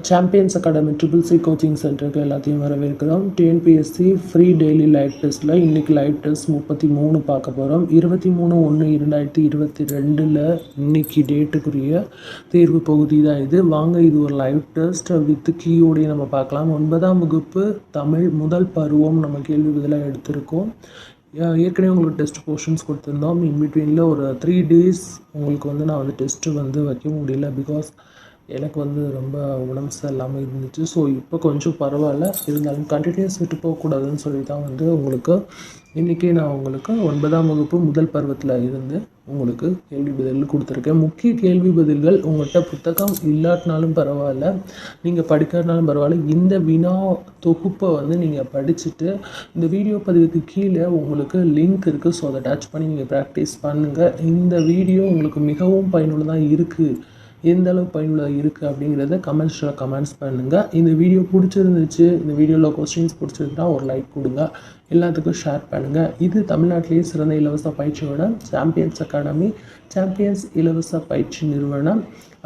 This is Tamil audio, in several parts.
Champions academy triple C coaching சென்டருக்கு எல்லாத்தையும் வரவேற்கிறோம். டிஎன்பிஎஸ்சி ஃப்ரீ டெய்லி லைட் டெஸ்ட்டில் இன்றைக்கி லைட் டெஸ்ட் முப்பத்தி மூணு பார்க்க போகிறோம் இருபத்தி மூணு ஒன்று இரண்டாயிரத்தி இருபத்தி ரெண்டில் இன்னைக்கு டேட்டுக்குரிய தேர்வு பகுதி தான் இது. வாங்க இது ஒரு லைவ் டெஸ்ட் வித் கீயோடைய நம்ம பார்க்கலாம். ஒன்பதாம் வகுப்பு தமிழ் முதல் பருவம் நம்ம கேள்வி பதிலாக எடுத்திருக்கோம். ஏ- ஏற்கனவே உங்களுக்கு டெஸ்ட் போர்ஷன்ஸ் கொடுத்துருந்தோம். இன்பிட்வீனில் ஒரு த்ரீ டேஸ் உங்களுக்கு வந்து நான் வந்து டெஸ்ட்டு வந்து வைக்க முடியல பிகாஸ் எனக்கு வந்து ரொம்ப உடம்பு சரியில்லாமல் இருந்துச்சு. ஸோ இப்போ கொஞ்சம் பரவாயில்ல. இருந்தாலும் கண்டினியூஸ் விட்டு போகக்கூடாதுன்னு சொல்லி தான் வந்து உங்களுக்கு இன்றைக்கி நான் உங்களுக்கு ஒன்பதாம் வகுப்பு முதல் பருவத்தில் இருந்து உங்களுக்கு கேள்வி பதில் கொடுத்துருக்கேன். முக்கிய கேள்வி பதில்கள் உங்கள்கிட்ட புத்தகம் இல்லாட்டினாலும் பரவாயில்ல. நீங்கள் படிக்கிறதுனாலும் பரவாயில்ல. இந்த வினா தொகுப்பை வந்து நீங்கள் படிச்சுட்டு இந்த வீடியோ பதிவுக்கு கீழே உங்களுக்கு லிங்க் இருக்குது ஸோ அதை டச் பண்ணி நீங்கள் ப்ராக்டிஸ் பண்ணுங்கள் இந்த வீடியோ உங்களுக்கு மிகவும் பயனுள்ளதாக இருக்குது எந்த அளவு பயனுள்ளதாக இருக்குது அப்படிங்கிறத கமெண்ட்ஸில் கமெண்ட்ஸ் பண்ணுங்கள் இந்த வீடியோ பிடிச்சிருந்துச்சு இந்த வீடியோவில் கொஸ்டின்ஸ் பிடிச்சிருந்தா ஒரு லைக் கொடுங்க. எல்லாத்துக்கும் ஷேர் பண்ணுங்கள் இது தமிழ்நாட்டிலேயே சிறந்த இலவச பயிற்சியோட சாம்பியன்ஸ் அகாடமி சாம்பியன்ஸ் இலவச பயிற்சி நிறுவனம்.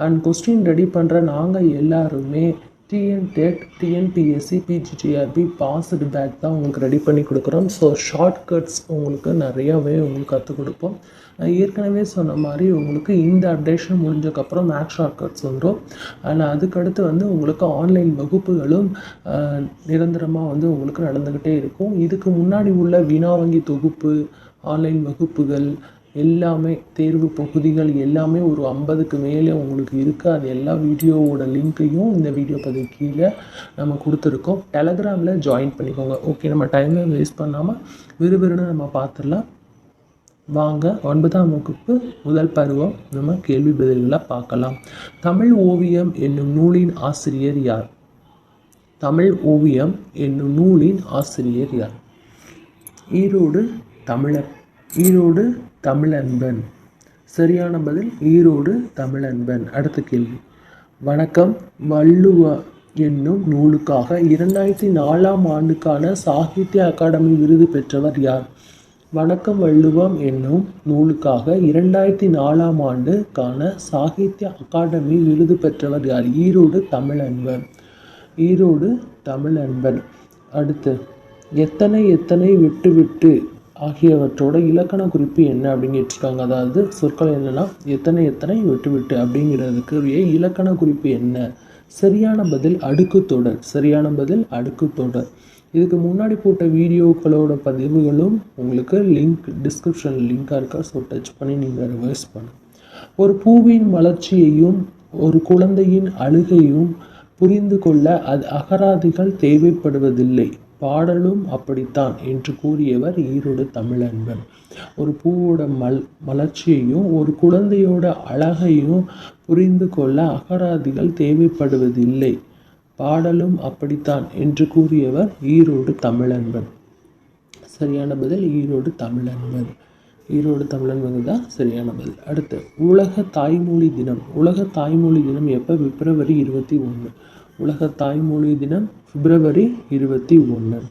அண்ட் கொஸ்டின் ரெடி பண்ணுற நாங்கள் எல்லாருமே TN TET TNPSC PGTRB passed back தான் உங்களுக்கு ரெடி பண்ணி கொடுக்குறோம். ஸோ ஷார்ட்கட்ஸ் உங்களுக்கு நிறையாவே உங்களுக்கு கற்றுக் கொடுப்போம். நான் ஏற்கனவே சொன்ன மாதிரி உங்களுக்கு இந்த அப்டேஷன் முடிஞ்சக்கப்புறம் மேக்ஸ் ஷார்ட்கட்ஸ் வந்துடும் ஆனால் அதுக்கடுத்து வந்து உங்களுக்கு ஆன்லைன் வகுப்புகளும் நிரந்தரமாக வந்து உங்களுக்கு நடந்துக்கிட்டே இருக்கும். இதுக்கு முன்னாடி உள்ள வினா வங்கி தொகுப்பு ஆன்லைன் வகுப்புகள் எல்லாமே தேர்வு பகுதிகள் எல்லாமே ஒரு ஐம்பதுக்கு மேலே உங்களுக்கு இருக்குது அது எல்லா வீடியோவோட லிங்க்கையும் இந்த வீடியோ பதிவு கீழே நம்ம கொடுத்துருக்கோம். டெலகிராமில் ஜாயின் பண்ணிக்கோங்க. ஓகே நம்ம டைமை வேஸ்ட் பண்ணாமல் விறுவிறுன்னு நம்ம பார்த்துடலாம் வாங்க ஒன்பதாம் வகுப்பு முதல் பருவம் நம்ம கேள்வி பதில்களை பார்க்கலாம். தமிழ் ஓவியம் என்னும் நூலின் ஆசிரியர் யார்? தமிழ் ஓவியம் என்னும் நூலின் ஆசிரியர் யார்? ஈரோடு தமிழர். ஈரோடு தமிழன்பன். சரியான பதில் ஈரோடு தமிழன்பன். அடுத்த கேள்வி. வணக்கம். வள்ளுவ என்னும் நூலுக்காக இரண்டாயிரத்தி நாலாம் ஆண்டுக்கான சாகித்ய அகாடமி விருது பெற்றவர் யார்? வணக்கம் வள்ளுவம் என்னும் நூலுக்காக இரண்டாயிரத்தி நாலாம் ஆண்டுக்கான சாகித்ய அகாடமி விருது பெற்றவர் யார்? ஈரோடு தமிழன்பன். ஈரோடு தமிழன்பன். அடுத்து எத்தனை எத்தனை விட்டு விட்டு ஆகியவற்றோட இலக்கண குறிப்பு என்ன அப்படின்னு கேட்டிருக்காங்க. அதாவது சொற்கள் என்னென்னா எத்தனை எத்தனை விட்டு விட்டு அப்படிங்கிறதுக்குரிய இலக்கண குறிப்பு என்ன? சரியான பதில் அடுக்கு தொடர். சரியான பதில் அடுக்கு தொடர். இதுக்கு முன்னாடி போட்ட வீடியோக்களோட பதிவுகளும் உங்களுக்கு லிங்க் டிஸ்கிரிப்ஷன் லிங்காக இருக்கா? ஸோ டச் பண்ணி நீங்கள் ரிவர்ஸ் பண்ணுங்க ஒரு பூவின் வளர்ச்சியையும் ஒரு குழந்தையின் அழுகையும் புரிந்து கொள்ள அது அகராதிகள் தேவைப்படுவதில்லை. பாடலும் அப்படித்தான் என்று கூறியவர் ஈரோடு தமிழன்பன். ஒரு பூவோட மல் மலர்ச்சியையும் ஒரு குழந்தையோட அழகையும் புரிந்து கொள்ள அகராதிகள் தேவைப்படுவதில்லை. பாடலும் அப்படித்தான் என்று கூறியவர் ஈரோடு தமிழன்பன். சரியான பதில் ஈரோடு தமிழன்பன். ஈரோடு தமிழன்பது தான் சரியான பதில். அடுத்து உலக தாய்மொழி தினம். உலக தாய்மொழி தினம் எப்போ? பிப்ரவரி இருபத்தி ஒன்று உலக தாய்மொழி தினம் பிப்ரவரி இருபத்தி ஒன்று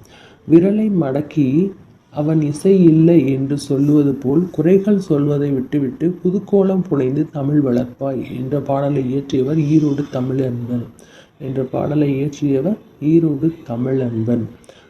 விரலை மடக்கி அவன் இசை இல்லை என்று சொல்லுவது போல் குறைகள் சொல்வதை விட்டுவிட்டு புதுக்கோலம் புனைந்து தமிழ் வளர்ப்பாய் என்ற பாடலை இயற்றியவர் ஈரோடு தமிழன்பன். என்ற பாடலை இயற்றியவர் ஈரோடு தமிழன்பன்.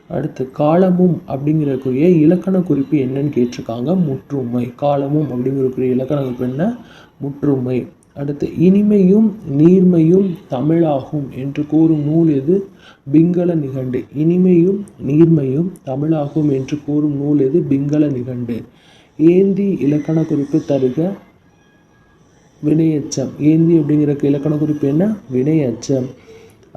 அடுத்து காலமும் அப்படிங்கிறக்குரிய இலக்கண குறிப்பு என்னன்னு கேட்டிருக்காங்க. முற்றுமை காலமும் அப்படிங்கிறக்குரிய இலக்கண குறிப்பு என்ன? முற்றுமை அடுத்து இனிமையும் நீர்மையும் தமிழாகும் என்று கூறும் நூல் எது? பிங்கள நிகண்டு. இனிமையும் நீர்மையும் தமிழாகும் என்று கூறும் நூல் எது? பிங்கள நிகண்டு. ஏந்தி இலக்கண குறிப்பு தருக வினையச்சம். ஏந்தி அப்படிங்கிற இலக்கண குறிப்பு என்ன? வினையச்சம்.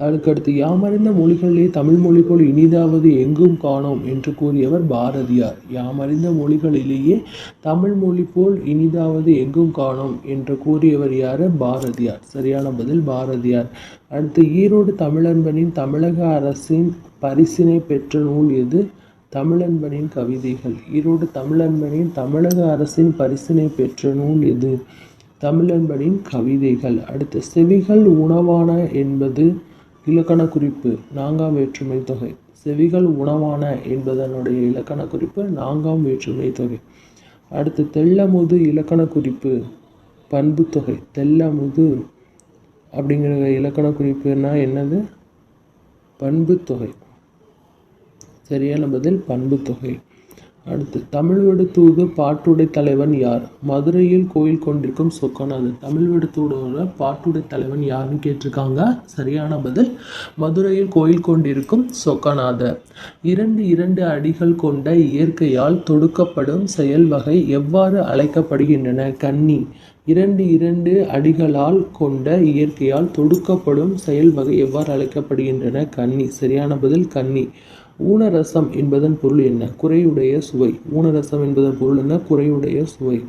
அதுக்கடுத்து யாமறிந்த மொழிகளிலே தமிழ் மொழி போல் இனிதாவது எங்கும் காணோம் என்று கூறியவர் பாரதியார். யாமறிந்த மொழிகளிலேயே தமிழ் மொழி போல் இனிதாவது எங்கும் காணோம் என்று கூறியவர் யார்? பாரதியார். சரியான பதில் பாரதியார். அடுத்து ஈரோடு தமிழன்பனின் தமிழக அரசின் பரிசினை பெற்ற நூல் எது? தமிழன்பனின் கவிதைகள். ஈரோடு தமிழன்பனின் தமிழக அரசின் பரிசினை பெற்ற நூல் எது? தமிழன்பனின் கவிதைகள். அடுத்து செவிகள் உணவான என்பது இலக்கண குறிப்பு நான்காம் வேற்றுமை தொகை. செவிகள் உணவான என்பதனுடைய இலக்கண குறிப்பு நான்காம் வேற்றுமை தொகை. அடுத்து தெள்ளமுது இலக்கண குறிப்பு பண்புத்தொகை தெல்லமுது அப்படிங்கிற இலக்கண குறிப்புனா என்னது? பண்புத்தொகை சரியான பதில் பண்புத்தொகை அடுத்து தமிழ்வடு தூது பாட்டுடை தலைவன் யார்? மதுரையில் கோயில் கொண்டிருக்கும் சொக்கநாதர் தமிழ்வடு தூதோட பாட்டுடை தலைவன் யாருன்னு கேட்டிருக்காங்க? சரியான பதில் மதுரையில் கோயில் கொண்டிருக்கும் சொக்கநாதர். இரண்டு இரண்டு அடிகள் கொண்ட இயற்கையால் தொடுக்கப்படும் செயல் வகை எவ்வாறு அழைக்கப்படுகின்றன? கன்னி. இரண்டு இரண்டு அடிகளால் கொண்ட இயற்கையால் தொடுக்கப்படும் செயல் வகை எவ்வாறு அழைக்கப்படுகின்றன? கன்னி. சரியான பதில் கன்னி. ஊனரசம் என்பதன் பொருள் என்ன? குறையுடைய சுவை. ஊனரசம் என்பதன் பொருள் என்ன? குறையுடைய சுவை.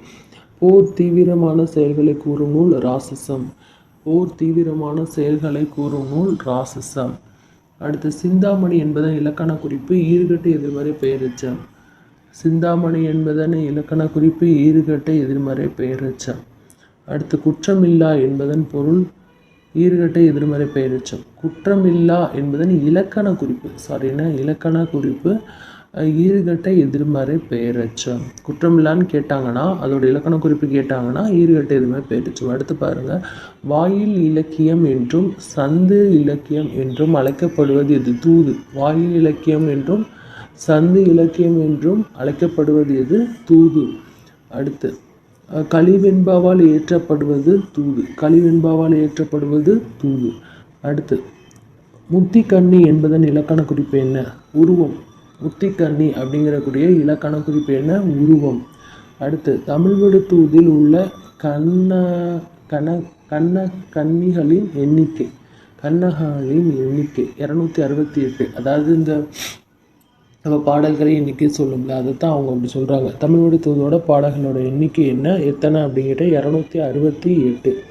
போர் தீவிரமான செயல்களை கூறும் நூல் ராசசம் போர் தீவிரமான செயல்களை கூறும் நூல் ராசசம் அடுத்து சிந்தாமணி என்பதன் இலக்கண குறிப்பு ஈறுகட்டு எதிர்மறை பெயரிச்சம் சிந்தாமணி என்பதன் இலக்கண குறிப்பு ஈறுகட்டு எதிர்மறை பெயரிச்சம் அடுத்து குற்றமில்லா என்பதன் பொருள் ஈர்கட்டை எதிர்மறை பெயரெச்சம் குற்றமில்லா என்பதன் இலக்கண குறிப்பு. சாரின்னா இலக்கண குறிப்பு. அஹ், எதிர்மறை பெயரச்சம் குற்றமில்லான்னு கேட்டாங்கன்னா அதோட இலக்கண குறிப்பு கேட்டாங்கன்னா ஈர்கட்ட எதிர்மறை பெயரச்சம் அடுத்து பாருங்கள் வாயில் இலக்கியம் என்றும் சந்து இலக்கியம் என்றும் அழைக்கப்படுவது எது? தூது. வாயில் இலக்கியம் என்றும் சந்து இலக்கியம் என்றும் அழைக்கப்படுவது எது? தூது. அடுத்து கழிவெண்பாவால் ஏற்றப்படுவது தூது. கழிவெண்பாவால் ஏற்றப்படுவது தூது. அடுத்து முத்திக்கண்ணி என்பதன் இலக்கண குறிப்பு என்ன? உருவம். முத்திக்கண்ணி அப்படிங்கிறக்கூடிய இலக்கண குறிப்பு என்ன? உருவம். அடுத்து தமிழ்வடு தூதில் உள்ள கண்ண கண கண்ண கன்னிகளின் எண்ணிக்கை. கண்ணகங்களின் எண்ணிக்கை. இரநூத்தி அறுபத்தி எட்டு. அதாவது இந்த நம்ம பாடல்களை எண்ணிக்கை சொல்லும்ல அதை தான் அவங்க அப்படி சொல்கிறாங்க தமிழ் வடித்ததோட பாடல்களோட எண்ணிக்கை என்ன? எத்தனை அப்படிங்கிட்ட இரநூத்தி அறுபத்தி எட்டு.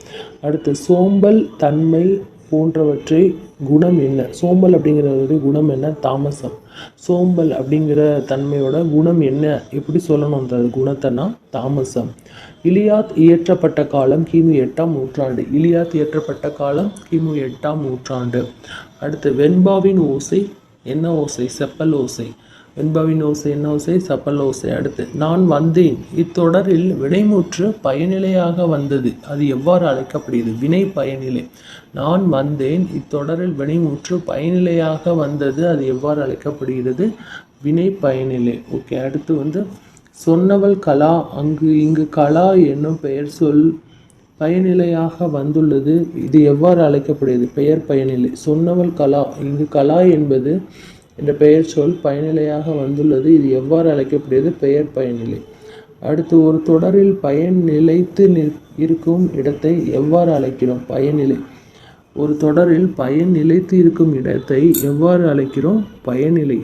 அடுத்து சோம்பல் தன்மை போன்றவற்றை குணம் என்ன? சோம்பல் அப்படிங்கிறதோட குணம் என்ன? தாமசம். சோம்பல் அப்படிங்கிற தன்மையோட குணம் என்ன? எப்படி சொல்லணும் அந்த குணத்தைனா தாமசம். இலியாத் இயற்றப்பட்ட காலம் கிமு எட்டாம் நூற்றாண்டு. இலியாத் இயற்றப்பட்ட காலம் கிமு எட்டாம் நூற்றாண்டு. அடுத்து வெண்பாவின் ஓசை என்ன ஓசை? செப்பல் ஓசை. வெண்பவின் ஓசை என்ன ஓசை? செப்பல் ஓசை. அடுத்து நான் வந்தேன். இத்தொடரில் வினைமுற்று பயனிலையாக வந்தது. அது எவ்வாறு அழைக்கப்படுகிறது? வினை பயனிலை. நான் வந்தேன். இத்தொடரில் வினைமுற்று பயனிலையாக வந்தது. அது எவ்வாறு அழைக்கப்படுகிறது? வினை பயனிலை. ஓகே அடுத்து வந்து சொன்னவள் கலா. அங்கு இங்கு கலா என்னும் பெயர் சொல் பயனிலையாக வந்துள்ளது. இது எவ்வாறு அழைக்கப்படுகிறது? பெயர் பயனிலை. சொன்னவள் கலா. இங்கு கலா என்பது என்ற பெயர் சொல் பயனிலையாக வந்துள்ளது. இது எவ்வாறு அழைக்கப்படுகிறது? பெயர் பயனிலை. அடுத்து ஒரு தொடரில் பயன் நிலைத்து நிற்- இருக்கும் இடத்தை எவ்வாறு அழைக்கிறோம்? பயனிலை. ஒரு தொடரில் பயன் நிலைத்து இருக்கும் இடத்தை எவ்வாறு அழைக்கிறோம்? பயனிலை.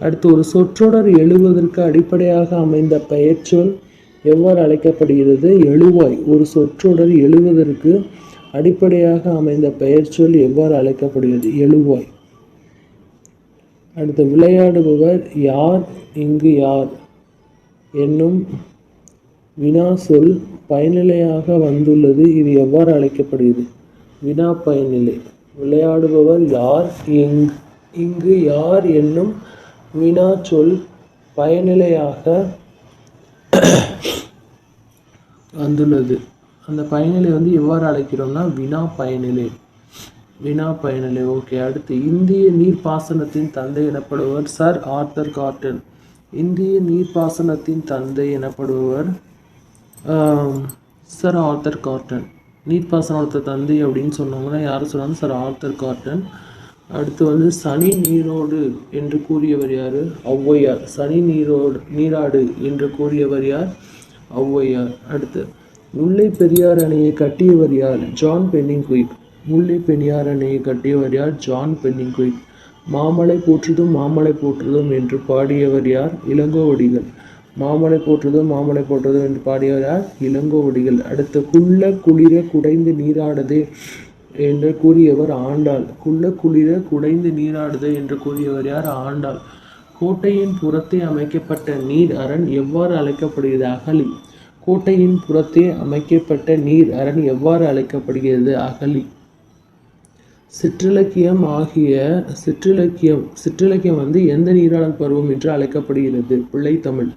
அடுத்து ஒரு சொற்றொடர் எழுவதற்கு அடிப்படையாக அமைந்த பெயர்ச்சொல் எவ்வாறு அழைக்கப்படுகிறது? எழுவாய். ஒரு சொற்றொடர் எழுவதற்கு அடிப்படையாக அமைந்த பெயர்ச்சொல் எவ்வாறு அழைக்கப்படுகிறது? எழுவாய். அடுத்து விளையாடுபவர் யார்? இங்கு யார்? என்னும் வினா சொல் பயனிலையாக வந்துள்ளது. இது எவ்வாறு அழைக்கப்படுகிறது? வினா பயனிலை. விளையாடுபவர் யார்? எங் இங்கு யார் என்னும் வினா சொல் பயனிலையாக வந்துள்ளது. அந்த பயனிலை வந்து எவ்வாறு அழைக்கிறோம்னா வினா பயனிலை. வினா பயனிலை ஓகே அடுத்து இந்திய நீர்ப்பாசனத்தின் தந்தை எனப்படுவர் சர் ஆர்த்தர் கார்டன். இந்திய நீர்ப்பாசனத்தின் தந்தை எனப்படுபவர் சர் ஆர்த்தர் கார்டன். நீர்ப்பாசனத்தோட தந்தை அப்படின்னு சொன்னாங்கன்னா யார் சொன்னாங்க? Sir Arthur Cotton. அடுத்து வந்து சனி நீரோடு என்று கூறியவர் யார்? ஔவையார் சனி நீரோடு நீராடு என்று கூறியவர் யார்? ஔவையார் அடுத்து முல்லை பெரியார் அணையை கட்டியவர் யார்? John Pennycuick Mullai Periyar அணையை கட்டியவர் யார்? ஜான் பென்னிங் குயிக் மாமலை போற்றுதும் மாமலை போற்றுதும் என்று பாடியவர் யார்? இளங்கோவடிகள். மாமலை போற்றுதும் மாமலை போற்றுதும் என்று பாடியவர் யார்? இளங்கோவடிகள். அடுத்து குள்ள குளிர குடைந்து நீராடுதே என்று கூறியவர் ஆண்டாள். குள்ள குளிர குடைந்து நீராடுதே என்று கூறியவர் யார்? ஆண்டாள். கோட்டையின் புறத்தே அமைக்கப்பட்ட நீர் அரண் எவ்வாறு அழைக்கப்படுகிறது? அகழி கோட்டையின் புறத்தே அமைக்கப்பட்ட நீர் அரண் எவ்வாறு அழைக்கப்படுகிறது? அகழி சிற்றிலக்கியம் ஆகிய சிற்றிலக்கியம் சிற்றிலக்கியம் வந்து எந்த நீராடல் பருவம் என்று அழைக்கப்படுகிறது? பிள்ளைத்தமிழ்.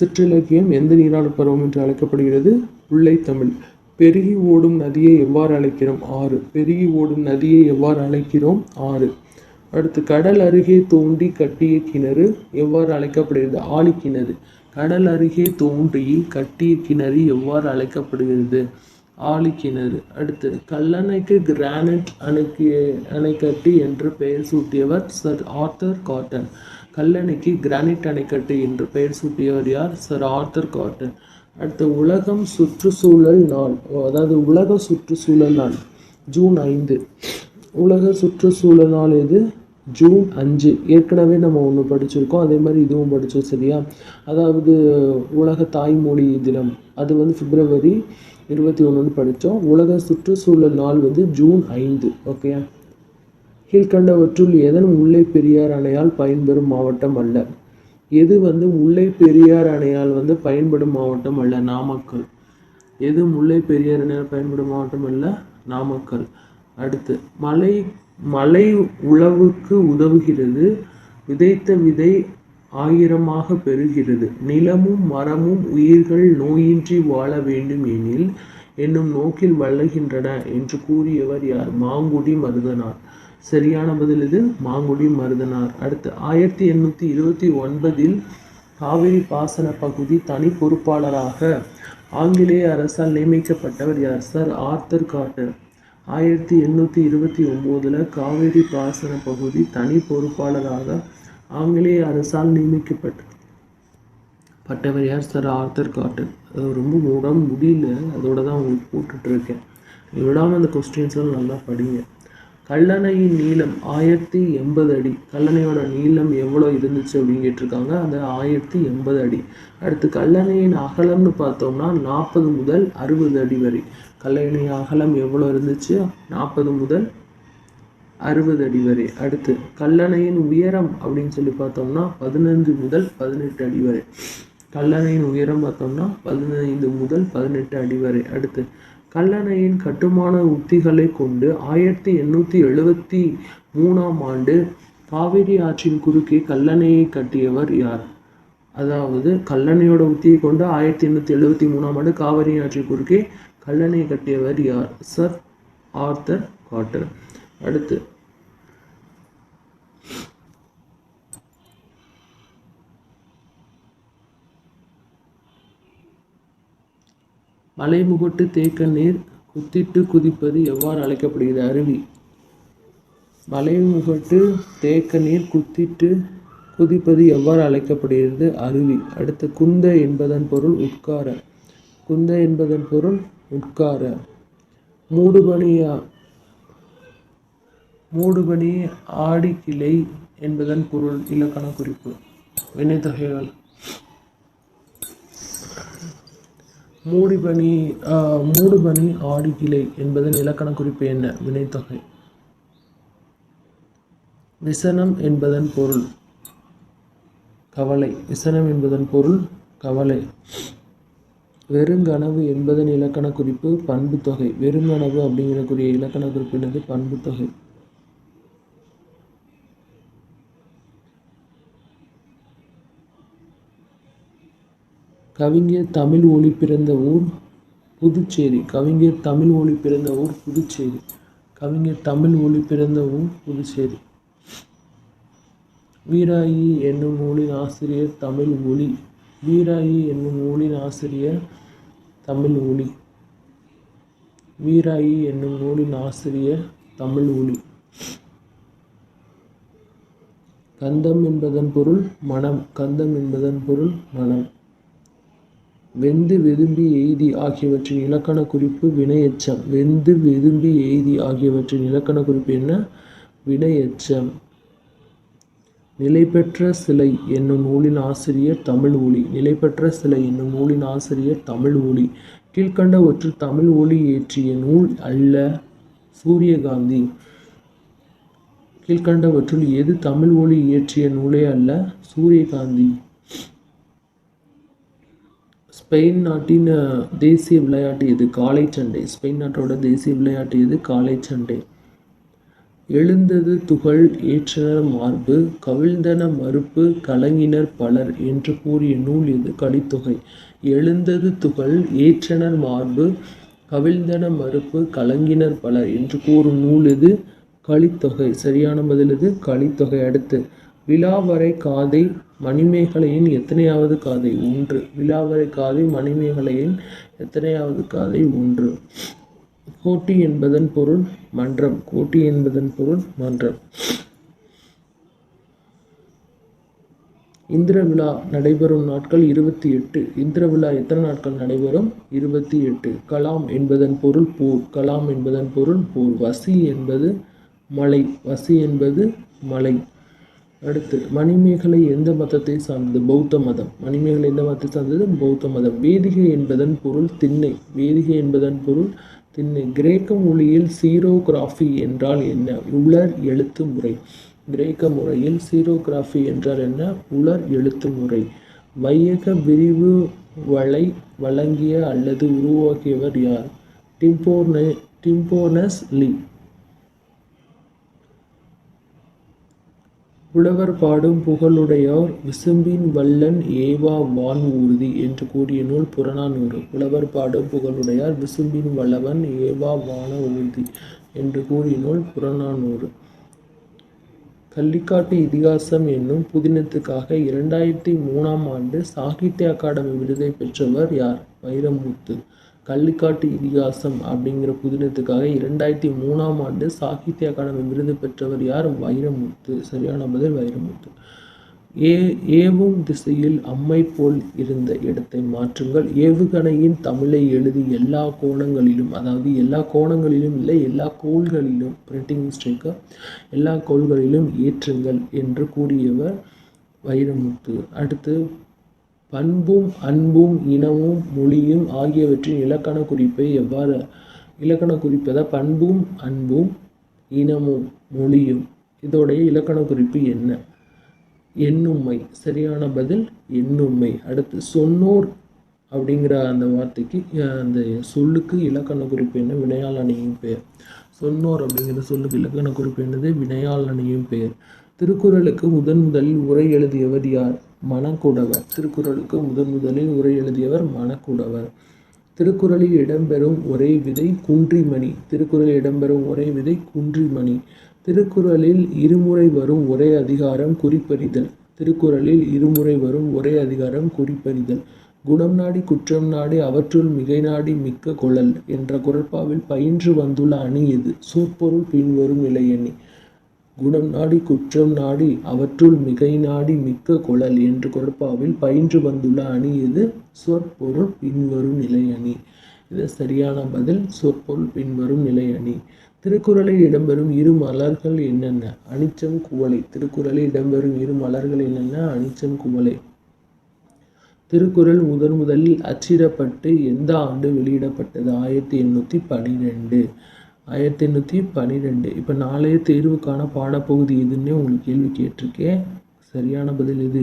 சிற்றிலக்கியம் எந்த நீராடல் பருவம் என்று அழைக்கப்படுகிறது? பிள்ளைத்தமிழ். பெருகி ஓடும் நதியை எவ்வாறு அழைக்கிறோம்? ஆறு. பெருகி ஓடும் நதியை எவ்வாறு அழைக்கிறோம்? ஆறு. அடுத்து கடல் அருகே தோண்டி கட்டிய கிணறு எவ்வாறு அழைக்கப்படுகிறது? ஆழிக்கிணறு கடல் அருகே தோன்றி கட்டிய கிணறு எவ்வாறு அழைக்கப்படுகிறது? ஆழிக்கிணறு அடுத்து கல்லணைக்கு கிரானைட் அணைக்கு அணைக்கட்டு என்று பெயர் சூட்டியவர் சர் ஆர்த்தர் காட்டன். கல்லணைக்கு கிரானைட் அணைக்கட்டு என்று பெயர் சூட்டியவர் யார்? Sir Arthur Cotton. அடுத்து உலகம் சுற்றுச்சூழல் நாள் அதாவது உலக சுற்றுச்சூழல் நாள் ஜூன் ஐந்து. உலக சுற்றுச்சூழல் நாள் எது? ஜூன் அஞ்சு. ஏற்கனவே நம்ம ஒன்று படிச்சிருக்கோம். அதே மாதிரி இதுவும் படித்தோம் சரியா? அதாவது உலக தாய்மொழி தினம். அது வந்து பிப்ரவரி இருபத்தி ஒன்றுன்னு படித்தோம் உலக சுற்றுச்சூழல் நாள் வந்து ஜூன் ஐந்து ஓகே கீழ்கண்டவற்றுள் எதன் முல்லை பெரியார் அணையால் பயன்பெறும் மாவட்டம் அல்ல. எது வந்து முல்லை பெரியார் அணையால் வந்து பயன்படும் மாவட்டம் அல்ல? நாமக்கல். எது முல்லை பெரியார் அணையால் பயன்படும் மாவட்டம் அல்ல? நாமக்கல். அடுத்து மலை மலை உழவுக்கு உதவுகிறது. விதைத்த விதை ஆயிரமாக பெறுகிறது நிலமும் மரமும் உயிர்கள் நோயின்றி வாழ வேண்டும் எனில் என்னும் நோக்கில் வளர்கின்றன என்று கூறியவர் யார்? மாங்குடி மருதனார். சரியான பதில் இது. மாங்குடி மருதனார். அடுத்து ஆயிரத்தி எண்ணூற்றி இருபத்தி ஒன்பதில் காவிரி பாசன பகுதி தனி பொறுப்பாளராக ஆங்கிலேய அரசால் நியமிக்கப்பட்டவர் யார்? Sir Arthur Cotton. ஆயிரத்தி எண்ணூற்றி இருபத்தி ஒம்போதில் காவிரி பாசன பகுதி தனி பொறுப்பாளராக ஆங்கிலேய அரசால் நியமிக்கப்பட்டது. பட்டவர் யார்? Sir Arthur Cotton. அது ரொம்ப உடம்பு முடியல. அதோட தான் உங்களுக்கு போட்டுட்ருக்கேன். விடாமல் அந்த கொஸ்டின்ஸ்லாம் நல்லா படிங்க. கல்லணையின் நீளம் ஆயிரத்தி எண்பது அடி. கல்லணையோட நீளம் எவ்வளோ இருந்துச்சு அப்படின்னு கேட்டிருக்காங்க. அது ஆயிரத்தி எண்பது அடி. அடுத்து கல்லணையின் அகலம்னு பார்த்தோம்னா நாற்பது முதல் அறுபது அடி வரை. கல்லணை அகலம் எவ்வளோ இருந்துச்சு? நாற்பது முதல் அறுபது அடி வரை. அடுத்து கல்லணையின் உயரம் அப்படின்னு சொல்லி பார்த்தோம்னா பதினைந்து முதல் பதினெட்டு அடி வரை. கல்லணையின் உயரம் பார்த்தோம்னா பதினைந்து முதல் பதினெட்டு அடி வரை. அடுத்து கல்லணையின் கட்டுமான உத்திகளை கொண்டு ஆயிரத்தி எண்ணூற்றி எழுபத்தி மூணாம் ஆண்டு காவிரி ஆற்றின் குறுக்கே கல்லணையை கட்டியவர் யார்? அதாவது கல்லணையோட உத்தியை கொண்டு ஆயிரத்தி எண்ணூற்றி எழுபத்தி மூணாம் ஆண்டு காவிரி ஆற்றின் குறுக்கே கல்லணை கட்டியவர் யார்? Sir Arthur Cotton. அடுத்து. மலைமுகட்டு தேக்க நீர் குத்திட்டு குதிப்பது எவ்வாறு அழைக்கப்படுகிறது? அருவி. மலைமுகட்டு தேக்க நீர் குத்திட்டு குதிப்பது எவ்வாறு அழைக்கப்படுகிறது? அருவி. அடுத்து குந்த என்பதன் பொருள் உட்கார. குந்த என்பதன் பொருள் உட்கார. மூடுபனியா. மூடுபனி ஆடிக்கிளை என்பதன் பொருள் இலக்கண குறிப்பு. வினைத்தொகைகள் மூடிபனி ஆஹ், மூடுபனி ஆடிக்கிளை என்பதன் இலக்கண குறிப்பு என்ன? வினைத்தொகை விசனம் என்பதன் பொருள். கவலை. விசனம் என்பதன் பொருள் கவலை. வெறுங்கனவு என்பதன் இலக்கண குறிப்பு பண்புத்தொகை. வெறுங்கனவு அப்படிங்கிறக்கூடிய இலக்கண குறிப்பு என்னது? பண்புத்தொகை. கவிஞர் தமிழ் ஒளி பிறந்த ஊர் புதுச்சேரி. கவிஞர் தமிழ் ஒளி பிறந்த ஊர் புதுச்சேரி. கவிஞர் தமிழ் ஒளி பிறந்த ஊர் புதுச்சேரி. வீராயி என்னும் நூலின் ஆசிரியர் தமிழ் ஒளி. வீராயி என்னும் நூலின் ஆசிரியர் தமிழ் ஒளி வீராயி என்னும் நூலின் ஆசிரியர் தமிழ் ஒளி கந்தம் என்பதன் பொருள் மனம் கந்தம் என்பதன் பொருள் மனம். வெந்து வெதும்பி எய்தி ஆகியவற்றின் இலக்கண குறிப்பு வினையச்சம். வெந்து வெதும்பி எய்தி ஆகியவற்றின் இலக்கண குறிப்பு என்ன? வினையச்சம். நிலைபெற்ற சிலை என்னும் நூலின் ஆசிரியர் தமிழ் ஒளி. நிலைபெற்ற சிலை என்னும் நூலின் ஆசிரியர் தமிழ் ஒளி. கீழ்கண்டவற்றில் தமிழ் ஒளி இயற்றிய நூல் அல்ல சூரியகாந்தி. கீழ்கண்டவற்றுள் எது தமிழ் ஒளி இயற்றிய நூலே அல்ல சூரியகாந்தி. ஸ்பெயின் நாட்டின் தேசிய விளையாட்டு எது? காலை சண்டை ஸ்பெயின் நாட்டோட தேசிய விளையாட்டு எது? காலை சண்டை எழுந்தது துகள் ஏற்றனர் மார்பு கவிழ்ந்தன மறுப்பு கலங்கினர் பலர் என்று கூறிய நூல் இது கலித்தொகை. எழுந்தது துகள் ஏற்றனர் மார்பு கவிழ்ந்தன மறுப்பு கலங்கினர் பலர் என்று கூறும் நூல் இது கலித்தொகை. சரியான பதில் இது கலித்தொகை. அடுத்து விலாவரை காதை மணிமேகலையின் எத்தனையாவது காதை? ஒன்று. விலாவரை காதை மணிமேகலையின் எத்தனையாவது காதை? ஒன்று. கோட்டி என்பதன் பொருள் மன்றம். கோட்டி என்பதன் பொருள் மன்றம். இந்திர விழா நடைபெறும் நாட்கள் இருபத்தி எட்டு. இந்திர விழா எத்தனை நாட்கள் நடைபெறும்? இருபத்தி எட்டு. கலாம் என்பதன் பொருள் போர். கலாம் என்பதன் பொருள் போர். வசி என்பது மலை. வசி என்பது மலை. அடுத்து மணிமேகலை எந்த மதத்தை சார்ந்தது? பௌத்த மதம். மணிமேகலை எந்த மதத்தை சார்ந்தது? பௌத்த மதம். வேதிகை என்பதன் பொருள் திண்ணை. வேதிகை என்பதன் பொருள் திண்ணை. கிரேக்க மொழியில் சீரோகிராஃபி என்றால் என்ன? உலர் எழுத்து முறை. கிரேக்க முறையில் சீரோகிராஃபி என்றால் என்ன? உலர் எழுத்து முறை. வையக விரிவு வலை வழங்கிய அல்லது உருவாக்கியவர் யார்? டிம்போர்னே டிம்போனஸ் லீ. புலவர் பாடும் புகழுடையோர் விசும்பின் வல்லன் ஏவா வான் ஊர்தி என்று கூறிய நூல் புறநானூறு. புலவர் பாடும் புகழுடையார் விசும்பின் வல்லவன் ஏவா வான ஊர்தி என்று கூறிய நூல் புறநானூறு. கள்ளிக்காட்டு இதிகாசம் என்னும் புதினத்துக்காக இரண்டாயிரத்தி மூணாம் ஆண்டு சாகித்ய அகாடமி விருதை பெற்றவர் யார்? வைரமுத்து. கள்ளிக்காட்டு இதிகாசம் அப்படிங்கிற புதினத்துக்காக இரண்டாயிரத்தி மூணாம் ஆண்டு சாகித்ய அகாடமி விருது பெற்றவர் யார்? வைரமுத்து. சரியான பதில் வைரமுத்து. ஏ ஏவும் திசையில் அம்மை போல் இருந்த இடத்தை மாற்றுங்கள். ஏவுகணையின் தமிழை எழுதி எல்லா கோணங்களிலும் அதாவது எல்லா கோணங்களிலும் இல்லை எல்லா கோள்களிலும் பிரிண்டிங் மிஸ்டேக்கு எல்லா கோள்களிலும் ஏற்றுங்கள் என்று கூறியவர் வைரமுத்து. அடுத்து பண்பும் அன்பும் இனமும் மொழியும் ஆகியவற்றின் இலக்கண குறிப்பை எவ்வாறு இலக்கண குறிப்பதை பண்பும் அன்பும் இனமும் மொழியும் இதோடைய இலக்கண குறிப்பு என்ன? எண்ணுமை சரியான பதில் எண்ணுமை அடுத்து சொன்னோர் அப்படிங்கிற அந்த வார்த்தைக்கு அந்த சொல்லுக்கு இலக்கண குறிப்பு என்ன? வினையால் அணியும் பெயர். சொன்னோர் அப்படிங்கிற சொல்லுக்கு இலக்கண குறிப்பு என்னது? வினையால் அணியும் பெயர். திருக்குறளுக்கு முதன் முதலில் உரை எழுதியவர் யார்? மணக்குடவர் திருக்குறளுக்கு முதன் முதலில் உரை எழுதியவர் மணக்குடவர் திருக்குறளில் இடம்பெறும் ஒரே விதை குன்றிமணி. திருக்குறளில் இடம்பெறும் ஒரே விதை குன்றிமணி. திருக்குறளில் இருமுறை வரும் ஒரே அதிகாரம் குறிப்பறிதல். திருக்குறளில் இருமுறை வரும் ஒரே அதிகாரம் குறிப்பறிதல். குணம் நாடி குற்றம் நாடி அவற்றுள் மிகை நாடி மிக்க கொளல் என்ற குரட்பாவில் பயின்று வந்துள்ள அணி இது சூப்பொருள் பின்வரும் இளையணி குணம் நாடி குற்றம் நாடி அவற்றுள் மிகை நாடி மிக்க குழல் என்று குரட்பாவில் பயின்று வந்துள்ள அணி எது? சொற்பொருள் பின்வரும் நிலை அணி. இது சரியான பதில். சொற்பொருள் பின்வரும் நிலை அணி. திருக்குறளில் இடம்பெறும் இரு மலர்கள் என்னென்ன? அனிச்சம் குவளை. திருக்குறளில் இடம்பெறும் இரு மலர்கள் என்னென்ன? அனிச்சம் குவளை. திருக்குறள் முதன் முதலில் அச்சிடப்பட்டு எந்த ஆண்டு வெளியிடப்பட்டது? ஆயிரத்தி எண்ணூற்றி பனிரெண்டு. ஆயிரத்தி எண்ணூற்றி பன்னிரெண்டு இப்போ நாளைய தேர்வுக்கான பாடப்பகுதி எதுன்னே உங்களுக்கு கேள்வி கேட்டிருக்கேன். சரியான பதில் எது?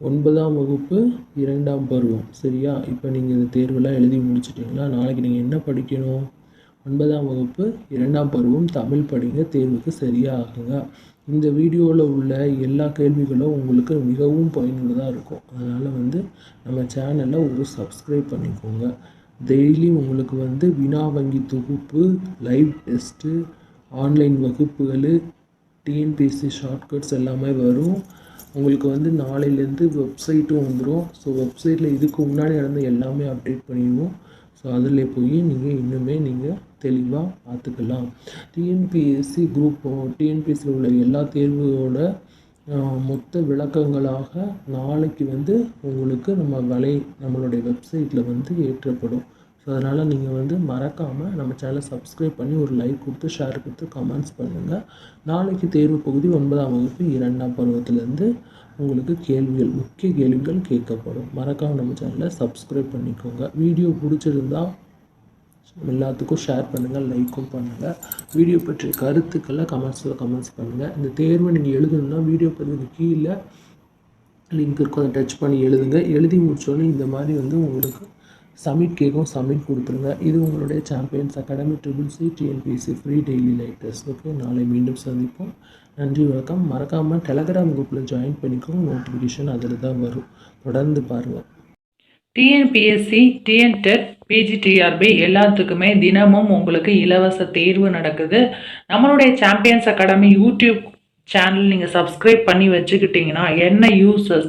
ஒன்பதாம் வகுப்பு இரண்டாம் பருவம். சரியா? இப்போ நீங்கள் இந்த தேர்வெல்லாம் எழுதி முடிச்சிட்டிங்களா? நாளைக்கு நீங்கள் என்ன படிக்கணும்? ஒன்பதாம் வகுப்பு இரண்டாம் பருவம் தமிழ் படிங்க தேர்வுக்கு சரியாகுங்க இந்த வீடியோவில் உள்ள எல்லா கேள்விகளும் உங்களுக்கு மிகவும் பயனுள்ளதாக இருக்கும். அதனால் வந்து நம்ம சேனலை ஒரு சப்ஸ்கிரைப் பண்ணிக்கோங்க. டெய்லி உங்களுக்கு வந்து வினா வங்கி தொகுப்பு லைவ் டெஸ்ட்டு ஆன்லைன் வகுப்புகள் டிஎன்பிஎஸ்சி ஷார்ட்கட்ஸ் எல்லாமே வரும். உங்களுக்கு வந்து நாளையிலேருந்து வெப்சைட்டும் வந்துடும் ஸோ வெப்சைட்டில் இதுக்கு முன்னாடி நடந்த எல்லாமே அப்டேட் பண்ணிடுவோம். ஸோ அதில் போய் நீங்கள் இன்னுமே நீங்கள் தெளிவாக பார்த்துக்கலாம். டிஎன்பிஎஸ்சி குரூப் டிஎன்பிஎஸ்சியில் உள்ள எல்லா தேர்வுகளோட மொத்த விளக்கங்களாக நாளைக்கு வந்து உங்களுக்கு நம்ம வலை நம்மளுடைய வெப்சைட்டில் வந்து ஏற்றப்படும். ஸோ அதனால் நீங்கள் வந்து மறக்காமல் நம்ம சேனலை சப்ஸ்கிரைப் பண்ணி ஒரு லைக் கொடுத்து ஷேர் கொடுத்து கமெண்ட்ஸ் பண்ணுங்கள் நாளைக்கு தேர்வு பகுதி ஒன்பதாம் வகுப்பு இரண்டாம் பருவத்திலேருந்து உங்களுக்கு கேள்விகள் முக்கிய கேள்விகள் கேட்கப்படும். மறக்காமல் நம்ம சேனலை சப்ஸ்கிரைப் பண்ணிக்கோங்க. வீடியோ பிடிச்சிருந்தா எல்லாத்துக்கும் ஷேர் பண்ணுங்கள் லைக்கும் பண்ணுங்கள் வீடியோ பற்றிய கருத்துக்களை கமெண்ட்ஸில் கமெண்ட்ஸ் பண்ணுங்கள் இந்த தேர்வை நீங்கள் எழுதணும்னா வீடியோ பதிவுக்கு கீழே லிங்க் இருக்கும். அதை டச் பண்ணி எழுதுங்க. எழுதி முடிச்சோடனே இந்த மாதிரி வந்து உங்களுக்கு சப்மிட் கேட்கும். சப்மிட் கொடுத்துருங்க. இது உங்களுடைய champions academy triple C TNPSC free daily light test okay நாளை மீண்டும் சந்திப்போம். நன்றி வணக்கம். மறக்காமல் டெலகிராம் குரூப்பில் ஜாயின் பண்ணிக்கோங்க. நோட்டிஃபிகேஷன் அதில் தான் வரும். தொடர்ந்து பாருங்கள் டிஎன்பிஎஸ்சி டிஎன்டெட் பிஜிடிஆர்பி எல்லாத்துக்குமே தினமும் உங்களுக்கு இலவச தேர்வு நடக்குது. நம்மளுடைய சாம்பியன்ஸ் அகாடமி யூடியூப் சேனல் நீங்கள் சப்ஸ்கிரைப் பண்ணி வச்சுக்கிட்டிங்கன்னா என்ன uses